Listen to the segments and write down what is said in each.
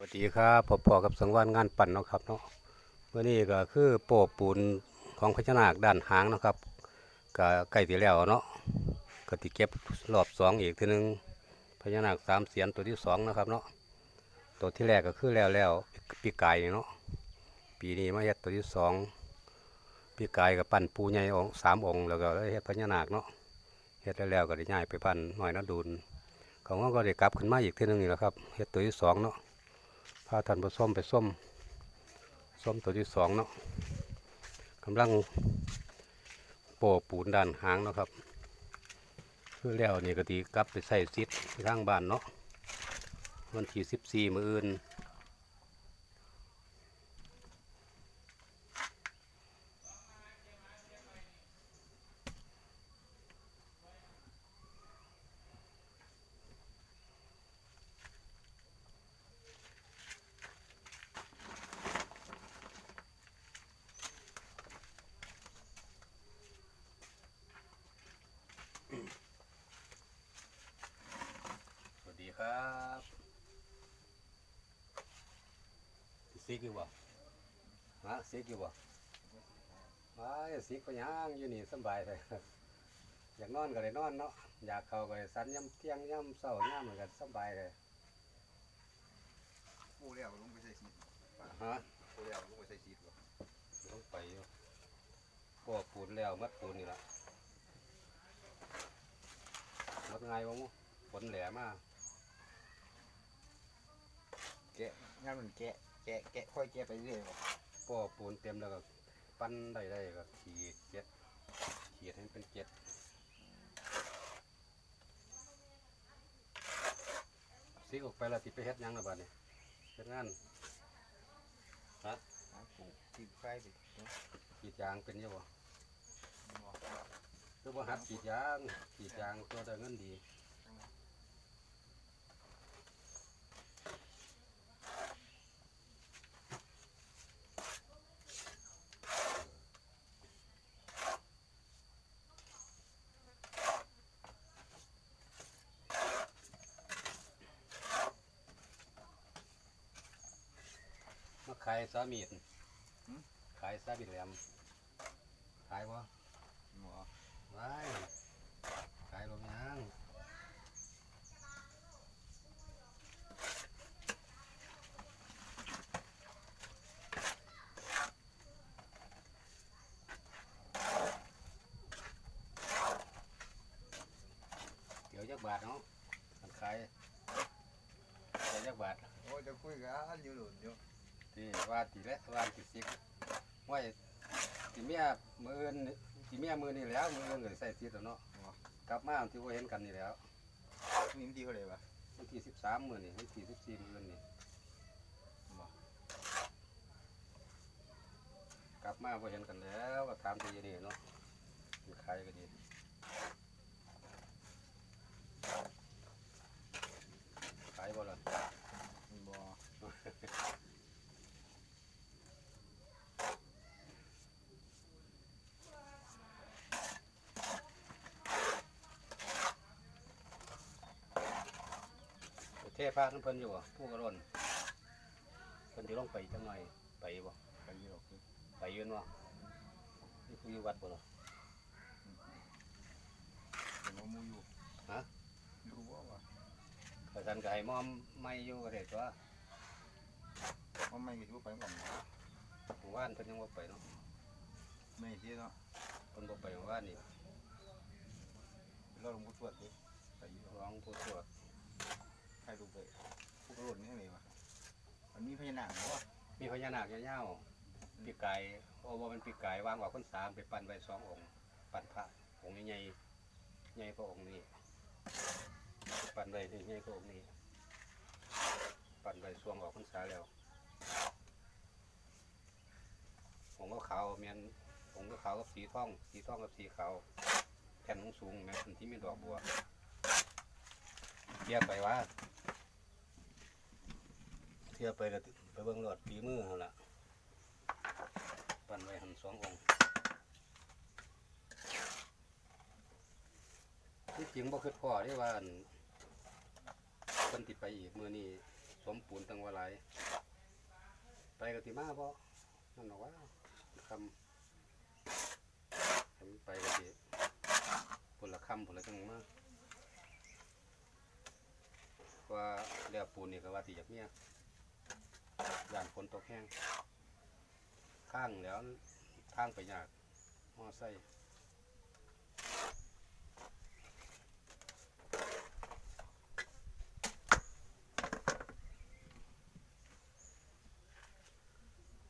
สวัสดีครับพบพอกับสังวานงานปั่นเนาะครับเนาะเมื่อนี้ก็คือโปะปูนของพญานาคด้านหางเนาะครับก็ใกล้ที่แล้วเนาะก็ติเก็บรอบสองอีกทีหนึงพญานาคสามเสียนตัวที่สองนะครับเนาะตัวที่แรกก็คือแล้วแล้วปีกายเนาะปีนี้มาเฮ็ดตัวที่สองปีกายกับปั้นปูใหญ่องสามองค์แล้วก็เฮ็ดพญานาคเนาะเฮ็ดแล้วแล้วก็ได้ย้ายไปปั้นน้อยนาดูนของเขาก็ได้กลับขึ้นมาอีกทีหนึงนี่แหละครับเฮ็ดตัวที่สองเนาะ พาท่านผู้ส้มไปส้มส้มตัวที่สองเนาะกำลังโปะปูนด้านหางเนาะครับคือแล้วนี่ก็ดีกลับไปใส่ซิดที่ข้างบ้านเนาะวันที่สิบสี่มืออื่น ครับซิกอยู่บ่ฮะซิกอยู่บ่มาซิกก็ยังอยู่นี่สำบายเลยอยากนอนก็ได้นอนเนาะอยากเข้าก็ได้สันย่ำเที่ยงย่ำเศร้าย่ำเหมือนกันสำบายเลยปูแล้วลงไปใส่ซีดฮะปูแล้วลงไปใส่ซีดบ่ต้องไปอยู่พวกปูนแล้วมัดปูนนี่ละมัดไงวะมุฝนแหลมาก แกะงานมันแกะ แกะ แกะค่อยแกะไปเรื่อยบ่พวกปูนเต็มแล้วก็ปั้นได้ได้ก็ขีดเจ็ดขีดให้มันเป็นเจ็ดซิกออกไปแล้วติไปเฮ็ดหยังละบาดนี่เฮ็ดงานหาปูที่ใครไปเนาะกรีดยางเป็นอยังบ่บ่คือบ่หัดกรีดยางกรีดยางตัวได้เงินดีมา ขายสามีดขายสามีดแหลมขายบ่หมอไม่ขายลงยังเดี๋ยวจักบาทเนาะมันขายเดี๋ยวจักบาทโอ้จะคุยกันอยู่หลุนอยู่ ที่ว่าตีและว่าติสิบไว้ตีเมียมืออื่นตีเมียมือนี่แหล้วมืออื่นก็ใส่ติดแล้วเนาะกลับมาที่ว่าเห็นกันนี่แหล้วมีมันดีเท่าไหร่บ่วันที่สิบสามมือนี่วันที่สิบสี่มือนี่บ่กลับมาพอเห็นกันแล้วก็ถามตีนี่เนาะเป็นใครก็ดีขายบ่ล่ะ บ่ เทพาทั้งเพิ่นอยู่บ่ผู้กระโดนเพิ่นที่ลงไปจังหน่อยไปบ่ไปอยู่หรอกคือไปยืนบ่นี่ผู้อยู่วัดบ่ล่ะเป็นว่ามูอยู่ฮะรู้ว่าว่าข้าสันก็ให้มอมไม่อยู่ก็ได้ตัวว่าไม่รู้ไปก่อนหมู่บ้านเพิ่นยังบ่ไปเนาะไม่ที่เนาะเพิ่นบ่ไปหมู่บ้านนี่เราลงผู้ตรวจดิไปอยู่ร้องผู้ตรวจ ใครรู้ไปผู้กระโดดนี่ไงวะมันมีพญานาคบ่มีพญานาคยาวๆปีกไก่โอ้บ่เป็นปีกไก่วางออกคนสามไปปั้นไว้สององค์ ปั้นพระองค์ใหญ่ๆใหญ่กว่าองค์นี้ปั้นไว้ที่ใหญ่กว่าองค์นี้ ปั้นไว้สวงออกพรรษาแล้วองค์ก็ขาวๆแม่นองค์ก็ขาวกับสีทองสีทองกับสีขาวแผ่นสูงๆแม่นที่มีดอกบัวเทียบไปว่า เที่ยไปก็ไปเบิ่งรถปีมือหั่นล่ะปั้นไว้หันสององค์ที่จริงบ่คิดพ่อที่ว่านเพิ่นติไปอีกมือนี้สมปูนตั้งว่าหลายไปก็สิมาบ่นั่นหรอกว่าคำให้มันไปก็สิผลละคำผลละจังมากว่าเรียกปูนนี่ก็ว่าสิอยากเมีย ย่านฝนตกแห้งข้างแล้วทางไปยากมอไซค์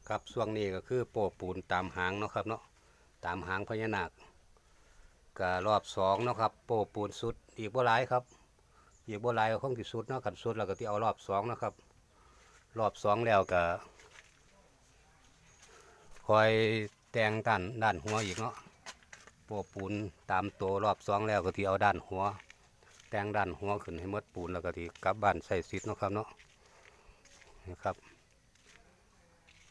ครับช่วงนี้ก็คือโปะปูนตามหางเนาะครับเนาะตามหางพญานาคก็รอบสองเนาะครับโปะปูนสุดอีกบ่หลายครับอีกบ่หลายก็คงที่สุดเนาะกันสุดแล้วก็ที่เอารอบสองนะครับ รอบสองแล้วก็คอยแต่งด้านด้านหัวอีกเนาะโปะปูนตามตัวรอบสองแล้วก็ที่เอาด้านหัว แต่งด้านหัวขึ้นให้หมดปูนแล้วก็ที่กลับบ้านใส่ซิดเนาะครับเนาะนะครับ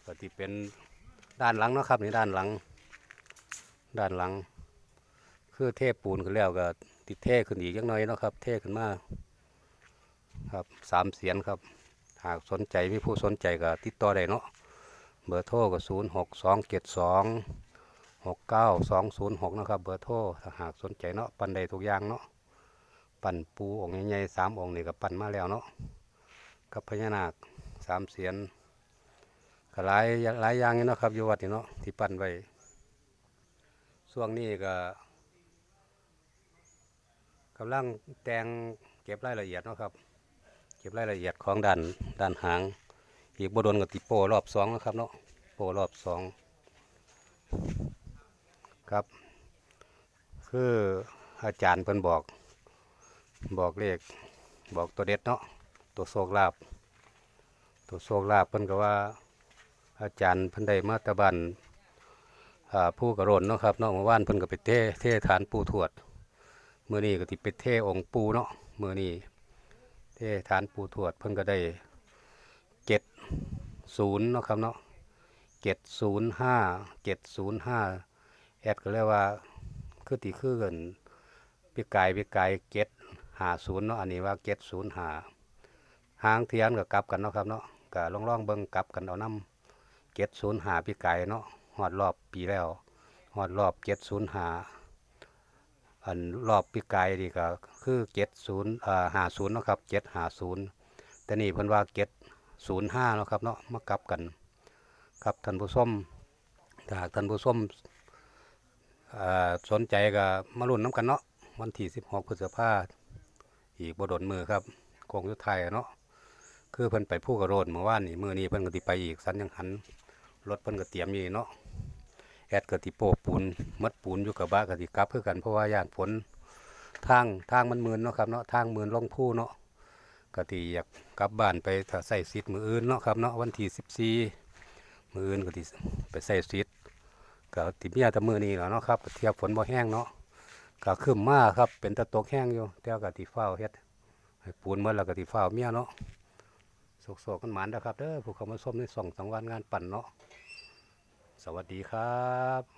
ก็ที่เป็นด้านหลังเนาะครับในด้านหลัง ด้านหลัง คือเทปูนขึ้นแล้วก็ติดเทขึ้นอีกจักหน่อยเนาะครับ เทขึ้นมาครับสามเสียนครับากสนใจมีผู้สนใจก็ติดต่อได้เนาะเบอร์โทรก็ศูนย์หกสองเจ็ดสองหกเก้าสองศูนย์หกนะครับเบอร์โทรถ้าหากสนใจเนาะปั่นได้ทุกอย่างเนาะปั่นปูองค์ใหญ่ๆสามองค์นี่ก็ปั่นมาแล้วเนาะกับพญานาคสามเสียนก็หลายหลายอย่างนี่เนาะครับอยู่วัดนี่เนาะที่ปั้นไว้ช่วงนี้ก็กำลังแต่งเก็บรายละเอียดเนาะครับ ก็บรายละเอียดของด้านด้านหาง อีกบดนกับติโปรอบสองนะครับเนาะโปรอบสองครับ คืออาจารย์เพิ่นบอก บอกเลขบอกตัวเด็ดเนาะตัวโชคลาภตัวโชคลาภเพิ่นก็ว่า อาจารย์เพิ่นได้มาตะบันผู้กระโรนเนาะครับเนาะเมื่อวานเพิ่นก็ไปเทเทฐานปู่ทวดเมื้อนี้ก็สิไปเทองค์ปูเนาะเมื้อนี้ ที่ฐานปู่ทวดเพิ่นก็ได้70เนาะครับเนาะ705 705แอดก็เรียกว่าคือติคือกันปีกายปีกาย750เนาะอันนี้ว่า705หางเทียนก็กลับกันเนาะครับเนาะก็ลองๆเบิ่งกลับกันเอานำเจ็ดศูนย์หาปีไก่เนาะหอดรอบปีแล้วหอดรอบเจ็ดศูนย์หา อันรอบปีไก่ดีก็คือเจ็ดศูนย์อ่าหาศูนย์นะครับเจ็ดหาศูนย์แต่นี่เพิ่นว่าเจ็ดศูนย์ห้าเนาะครับเนาะมากลับกันครับท่านผู้ชมถ้าหากท่านผู้ชมสนใจก็มาลุ้นน้ำกันเนาะวันที่สิบหกพฤษภาอีกบดนมือครับโคงยุทธไทยเนาะคือเพิ่นไปผู้กระโดดเมื่อวานนี่มือนี้เพิ่นก็สิไปอีกสันยังหันรถเพิ่นก็เตรียมอยู่เนาะ แอดก็สิโปปูนมัดปูนอยู่กับบ้าก็สิกลับคือกันเพราะว่าย่านฝนทางทางมันมืนเนาะครับเนาะทางมืนล่องผู้เนาะก็สิอยากกลับบ้านไปถ้าใส่ซิดมืออื่นเนาะครับเนาะวันที่14มื้ออื่นก็สิไปใส่ซิดก็ติเมีแต่มื้อนี้แหล้วเนาะครับเทียบฝนบ่แห้งเนาะก็ครึ้มมาครับเป็นตะตกแห้งอยู่แต่ก็สิฟ้าเฮ็ดให้ปูนหมดแล้วก็สิฟ้าเมียเนาะโศกๆกันหมานนะครับเด้อผู้เขามาส้มในสองสังวานงานปั่นเนาะ สวัสดีครับ